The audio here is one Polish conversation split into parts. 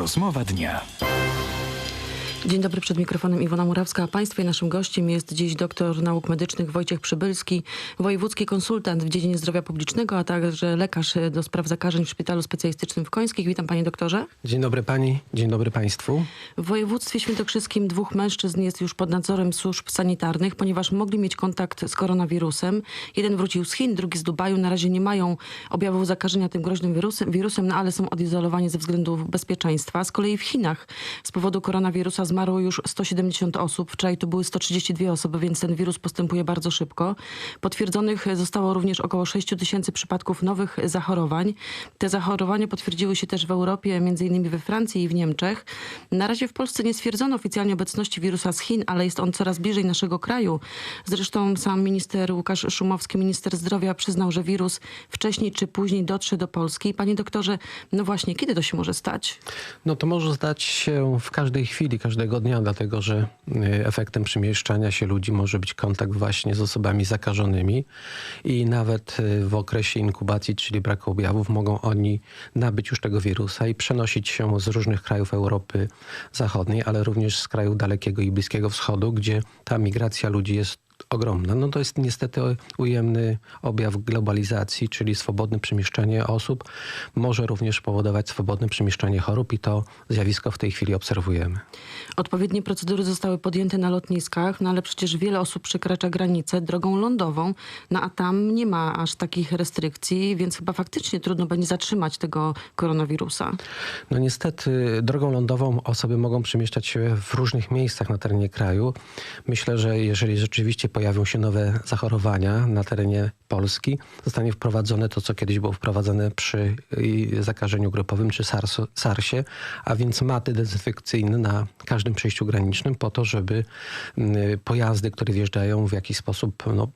Rozmowa dnia. Dzień dobry, przed mikrofonem Iwona Murawska, a Państwa i naszym gościem jest dziś doktor nauk medycznych Wojciech Przybylski, wojewódzki konsultant w dziedzinie zdrowia publicznego, a także lekarz do spraw zakażeń w Szpitalu Specjalistycznym w Końskich. Witam Panie doktorze. Dzień dobry pani, dzień dobry państwu. W województwie świętokrzyskim dwóch mężczyzn jest już pod nadzorem służb sanitarnych, ponieważ mogli mieć kontakt z koronawirusem. Jeden wrócił z Chin, drugi z Dubaju. Na razie nie mają objawów zakażenia tym groźnym wirusem, wirusem no ale są odizolowani ze względów bezpieczeństwa. Z kolei w Chinach z powodu koronawirusa zmarło już 170 osób. Wczoraj to były 132 osoby, więc ten wirus postępuje bardzo szybko. Potwierdzonych zostało również około 6 tysięcy przypadków nowych zachorowań. Te zachorowania potwierdziły się też w Europie, innymi we Francji i w Niemczech. Na razie w Polsce nie stwierdzono oficjalnie obecności wirusa z Chin, ale jest on coraz bliżej naszego kraju. Zresztą sam minister Łukasz Szumowski, minister zdrowia, przyznał, że wirus wcześniej czy później dotrze do Polski. Panie doktorze, no właśnie, kiedy to się może stać? No to może zdać się w każdej chwili, każdego dnia, dlatego że y, efektem przemieszczania się ludzi może być kontakt właśnie z osobami zakażonymi i nawet y, w okresie inkubacji, czyli braku objawów, mogą oni nabyć już tego wirusa i przenosić się z różnych krajów Europy Zachodniej, ale również z krajów Dalekiego i Bliskiego Wschodu, gdzie ta migracja ludzi jest ogromna. No to jest niestety ujemny objaw globalizacji, czyli swobodne przemieszczanie osób może również powodować swobodne przemieszczanie chorób i to zjawisko w tej chwili obserwujemy. Odpowiednie procedury zostały podjęte na lotniskach, no ale przecież wiele osób przekracza granicę drogą lądową, no a tam nie ma aż takich restrykcji, więc chyba faktycznie trudno będzie zatrzymać tego koronawirusa. No niestety drogą lądową osoby mogą przemieszczać się w różnych miejscach na terenie kraju. Myślę, że jeżeli rzeczywiście pojawią się nowe zachorowania na terenie Polski, zostanie wprowadzone to, co kiedyś było wprowadzane przy y, zakażeniu grypowym czy SARS, SARSie, a więc maty dezynfekcyjne na każdym przejściu granicznym po to, żeby y, pojazdy, które wjeżdżają w jakiś sposób no,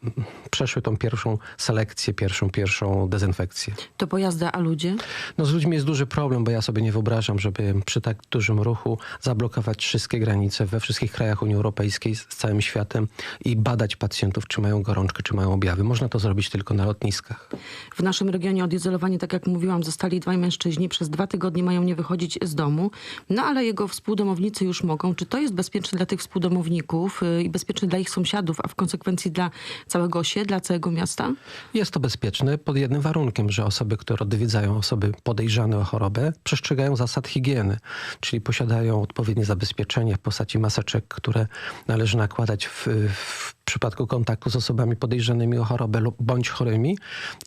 przeszły tą pierwszą selekcję, pierwszą, pierwszą dezynfekcję. To pojazdy, a ludzie? No z ludźmi jest duży problem, bo ja sobie nie wyobrażam, żeby przy tak dużym ruchu zablokować wszystkie granice we wszystkich krajach Unii Europejskiej z całym światem i badać pacjentów, czy mają gorączkę, czy mają objawy. Można to zrobić tylko na lotniskach. W naszym regionie odizolowani, tak jak mówiłam, zostali dwaj mężczyźni. Przez dwa tygodnie mają nie wychodzić z domu, no ale jego współdomownicy już mogą. Czy to jest bezpieczne dla tych współdomowników y, i bezpieczne dla ich sąsiadów, a w konsekwencji dla całego osiedla, całego miasta? Jest to bezpieczne pod jednym warunkiem, że osoby, które odwiedzają osoby podejrzane o chorobę, przestrzegają zasad higieny, czyli posiadają odpowiednie zabezpieczenie w postaci maseczek, które należy nakładać w, w przypadku kontaktu z osobami podejrzanymi o chorobę lub bądź chorymi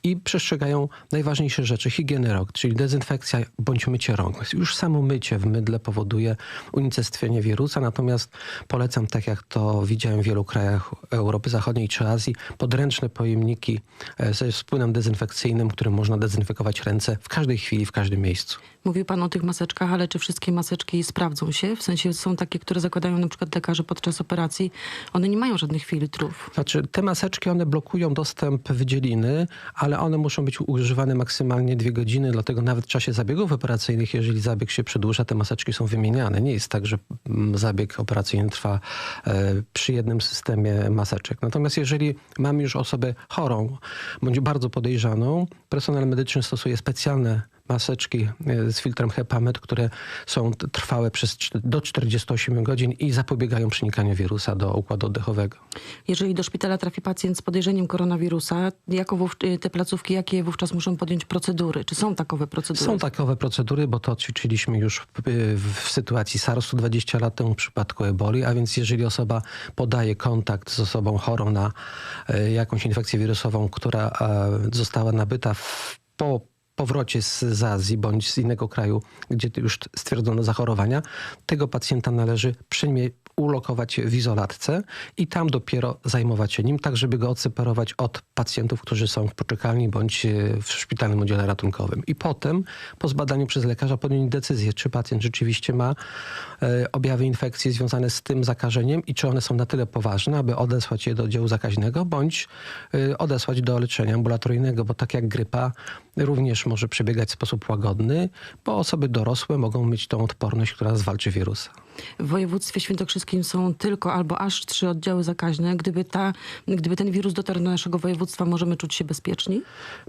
i przestrzegają najważniejsze rzeczy, higieny rąk, czyli dezynfekcja bądź mycie rąk. Już samo mycie w mydle powoduje unicestwienie wirusa, natomiast polecam, tak jak to widziałem w wielu krajach Europy Zachodniej czy Azji, podręczne pojemniki e, ze spłynem dezynfekcyjnym, którym można dezynfekować ręce w każdej chwili, w każdym miejscu. Mówił pan o tych maseczkach, ale czy wszystkie maseczki sprawdzą się? W sensie są takie, które zakładają na przykład lekarze podczas operacji. One nie mają żadnych filtrów. Znaczy, te maseczki, one blokują dostęp wydzieliny, ale one muszą być używane maksymalnie dwie godziny, dlatego nawet w czasie zabiegów operacyjnych, jeżeli zabieg się przedłuża, te maseczki są wymieniane. Nie jest tak, że mm, zabieg operacyjny trwa e, przy jednym systemie maseczek. Natomiast jeżeli mamy już osobę chorą, bądź bardzo podejrzaną, personel medyczny stosuje specjalne maseczki e, z filtrem HEPA-MED, które są trwałe przez do 48 godzin i zapobiegają przenikaniu wirusa do układu oddechowego. Jeżeli do szpitala trafi pacjent z podejrzeniem koronawirusa, jako wów- te placówki, jakie wówczas muszą podjąć procedury? Czy są takowe procedury? Są takowe procedury, bo to ćwiczyliśmy już w, w sytuacji SARS-u 20 lat temu w przypadku eboli, a więc jeżeli osoba podaje kontakt z osobą chorą na e, jakąś infekcję wirusową, która e, została nabyta w, po powrocie z, z Azji bądź z innego kraju, gdzie już stwierdzono zachorowania, tego pacjenta należy ulokować w izolatce i tam dopiero zajmować się nim, tak żeby go odseparować od pacjentów, którzy są w poczekalni bądź e, w szpitalnym oddziale ratunkowym. I potem po zbadaniu przez lekarza podjąć decyzję, czy pacjent rzeczywiście ma e, objawy infekcji związane z tym zakażeniem i czy one są na tyle poważne, aby odesłać je do oddziału zakaźnego bądź e, odesłać do leczenia ambulatoryjnego, bo tak jak grypa również może przebiegać w sposób łagodny, bo osoby dorosłe mogą mieć tą odporność, która zwalczy wirusa. W województwie świętokrzyskim są tylko albo aż trzy oddziały zakaźne. Gdyby, ta, gdyby ten wirus dotarł do naszego województwa, możemy czuć się bezpieczni?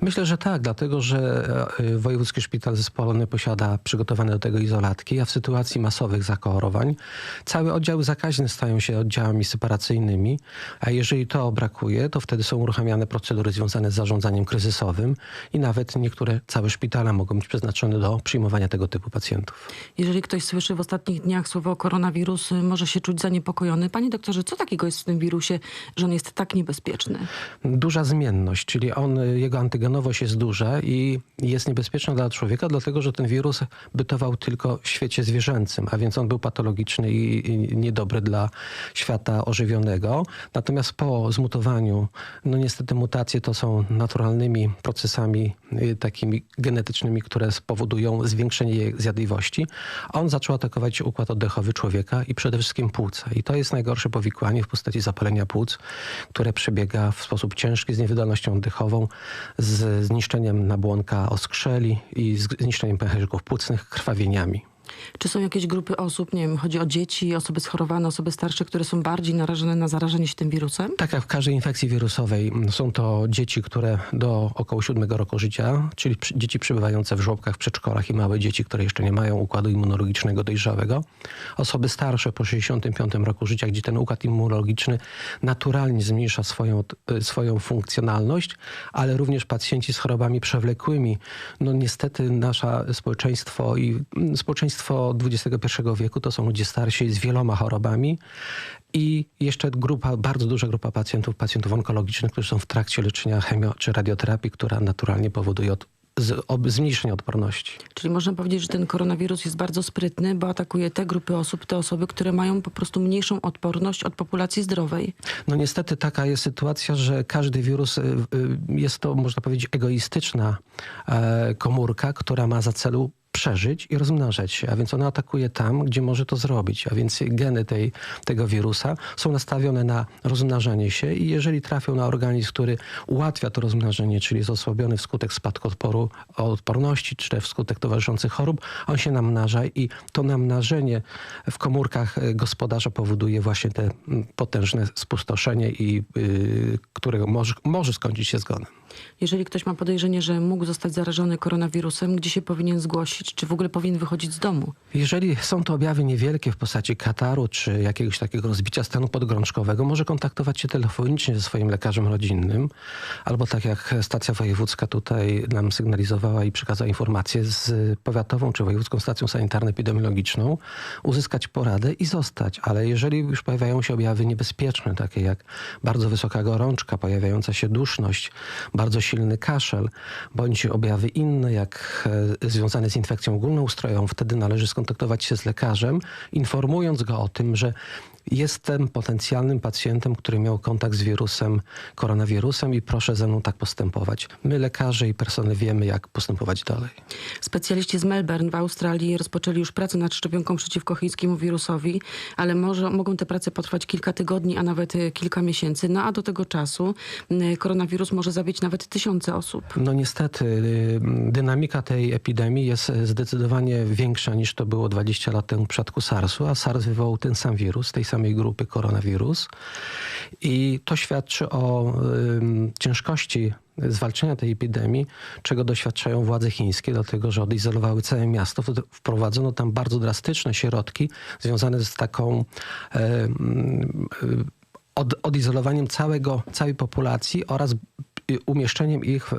Myślę, że tak, dlatego że e, Wojewódzki Szpital Zespolony posiada przygotowane do tego izolatki, a w sytuacji masowych zachorowań całe oddziały zakaźne stają się oddziałami separacyjnymi, a jeżeli to brakuje, to wtedy są uruchamiane procedury związane z zarządzaniem kryzysowym i nawet niektóre całe szpitale mogą być przeznaczone do przyjmowania tego typu pacjentów. Jeżeli ktoś słyszy w ostatnich dniach słowo koronawirus, może się czuć zaniepokojony. Panie doktorze, co takiego jest w tym wirusie, że on jest tak niebezpieczny? Duża zmienność, czyli on, jego antygenowość jest duża i jest niebezpieczna dla człowieka, dlatego że ten wirus bytował tylko w świecie zwierzęcym, a więc on był patologiczny i, i niedobry dla świata ożywionego. Natomiast po zmutowaniu, no niestety mutacje to są naturalnymi procesami y, takimi genetycznymi, które spowodują zwiększenie jej zjadliwości. On zaczął atakować układ oddechowy człowieka i przede wszystkim płuca. I to jest najgorsze powikłanie w postaci zapalenia płuc, które przebiega w sposób ciężki z niewydolnością oddechową, z zniszczeniem nabłonka oskrzeli i z zniszczeniem pęcherzyków płucnych, krwawieniami. Czy są jakieś grupy osób, nie wiem, chodzi o dzieci, osoby schorowane, osoby starsze, które są bardziej narażone na zarażenie się tym wirusem? Tak jak w każdej infekcji wirusowej, są to dzieci, które do około siódmego roku życia, czyli dzieci przebywające w żłobkach, przedszkolach i małe dzieci, które jeszcze nie mają układu immunologicznego dojrzałego. Osoby starsze po 65 roku życia, gdzie ten układ immunologiczny naturalnie zmniejsza swoją, t- swoją funkcjonalność, ale również pacjenci z chorobami przewlekłymi. No niestety nasze społeczeństwo i mm, społeczeństwo XXI wieku to są ludzie starsi z wieloma chorobami i jeszcze grupa, bardzo duża grupa pacjentów, pacjentów onkologicznych, którzy są w trakcie leczenia chemio czy radioterapii, która naturalnie powoduje od, z, ob, zmniejszenie odporności. Czyli można powiedzieć, że ten koronawirus jest bardzo sprytny, bo atakuje te grupy osób, te osoby, które mają po prostu mniejszą odporność od populacji zdrowej. No niestety taka jest sytuacja, że każdy wirus y, y, jest to, można powiedzieć, egoistyczna e, komórka, która ma za celu przeżyć i rozmnażać się, a więc ona atakuje tam, gdzie może to zrobić, a więc geny tej, tego wirusa są nastawione na rozmnażanie się i jeżeli trafią na organizm, który ułatwia to rozmnażenie, czyli jest osłabiony wskutek spadku odporu, odporności, czy też wskutek towarzyszących chorób, on się namnaża i to namnażenie w komórkach e, gospodarza powoduje właśnie te mm, potężne spustoszenie i y, które może, może skończyć się zgonem. Jeżeli ktoś ma podejrzenie, że mógł zostać zarażony koronawirusem, gdzie się powinien zgłosić? Czy w ogóle powinien wychodzić z domu? Jeżeli są to objawy niewielkie w postaci kataru czy jakiegoś takiego rozbicia stanu podgorączkowego, może kontaktować się telefonicznie ze swoim lekarzem rodzinnym, albo tak jak stacja wojewódzka tutaj nam sygnalizowała i przekazała informację z powiatową czy wojewódzką stacją sanitarno-epidemiologiczną, uzyskać poradę i zostać. Ale jeżeli już pojawiają się objawy niebezpieczne, takie jak bardzo wysoka gorączka, pojawiająca się duszność, bardzo silny kaszel, bądź objawy inne, jak e, związane z infekcją ogólnoustrojową, wtedy należy skontaktować się z lekarzem, informując go o tym, że jestem potencjalnym pacjentem, który miał kontakt z wirusem, koronawirusem i proszę ze mną tak postępować. My lekarze i personel wiemy, jak postępować dalej. Specjaliści z Melbourne w Australii rozpoczęli już pracę nad szczepionką przeciwko chińskiemu wirusowi, ale może, mogą te prace potrwać kilka tygodni, a nawet e, kilka miesięcy. No a do tego czasu m, koronawirus może zabić nawet tysiące osób. No niestety, y, dynamika tej epidemii jest zdecydowanie większa niż to było 20 lat temu w przypadku SARS-u, a SARS wywołał ten sam wirus, tej samej grupy koronawirus. I to świadczy o ciężkości zwalczenia tej epidemii, czego doświadczają władze chińskie, dlatego że odizolowały całe miasto. Wprowadzono tam bardzo drastyczne środki związane z taką e, y, od, odizolowaniem całego, całej populacji oraz y, umieszczeniem ich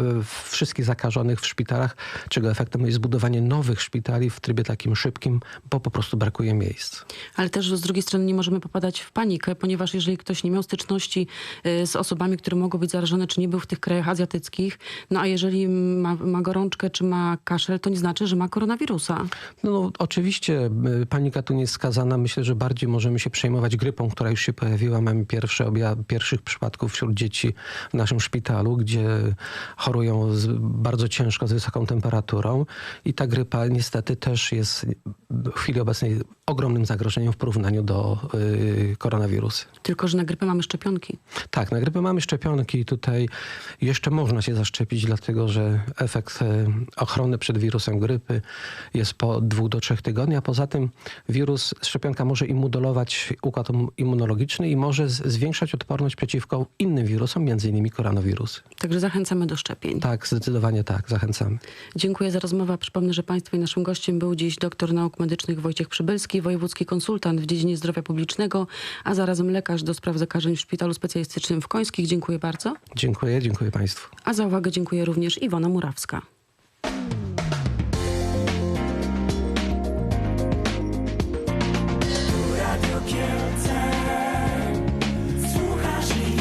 wszystkich zakażonych w szpitalach, czego efektem jest zbudowanie nowych szpitali w trybie takim szybkim, bo po prostu brakuje miejsc. Ale też z drugiej strony nie możemy popadać w panikę, ponieważ jeżeli ktoś nie miał styczności y, z osobami, które mogą być zarażone, czy nie był w tych krajach azjatyckich, no a jeżeli ma, ma gorączkę, czy ma kaszel, to nie znaczy, że ma koronawirusa. No, no oczywiście y, panika tu nie jest skazana. Myślę, że bardziej możemy się przejmować grypą, która już się pojawiła. Mamy pierwsze pierwsze obja- pierwszych przypadków wśród dzieci w naszym szpitalu, gdzie chorują z, bardzo ciężko z wysoką temperaturą i ta grypa niestety też jest w chwili obecnej ogromnym zagrożeniem w porównaniu do y, koronawirusa. Tylko, że na grypę mamy szczepionki. Tak, na grypę mamy szczepionki i tutaj jeszcze można się zaszczepić, dlatego że efekt e, ochrony przed wirusem grypy jest po dwóch do trzech tygodni, a poza tym wirus, szczepionka może imunolować układ immunologiczny i może z- zwiększać odporność przeciwko innym wirusom, między innymi koronawirusy. Także zachęcamy do szczepień. Tak, zdecydowanie tak, zachęcamy. Dziękuję za rozmowę. Przypomnę, że Państwa i naszym gościem był dziś doktor nauk medycznych Wojciech Przybylski, wojewódzki konsultant w dziedzinie zdrowia publicznego, a zarazem lekarz do spraw zakażeń w Szpitalu Specjalistycznym w Końskich. Dziękuję bardzo. Dziękuję, dziękuję Państwu. A za uwagę dziękuję również Iwona Murawska.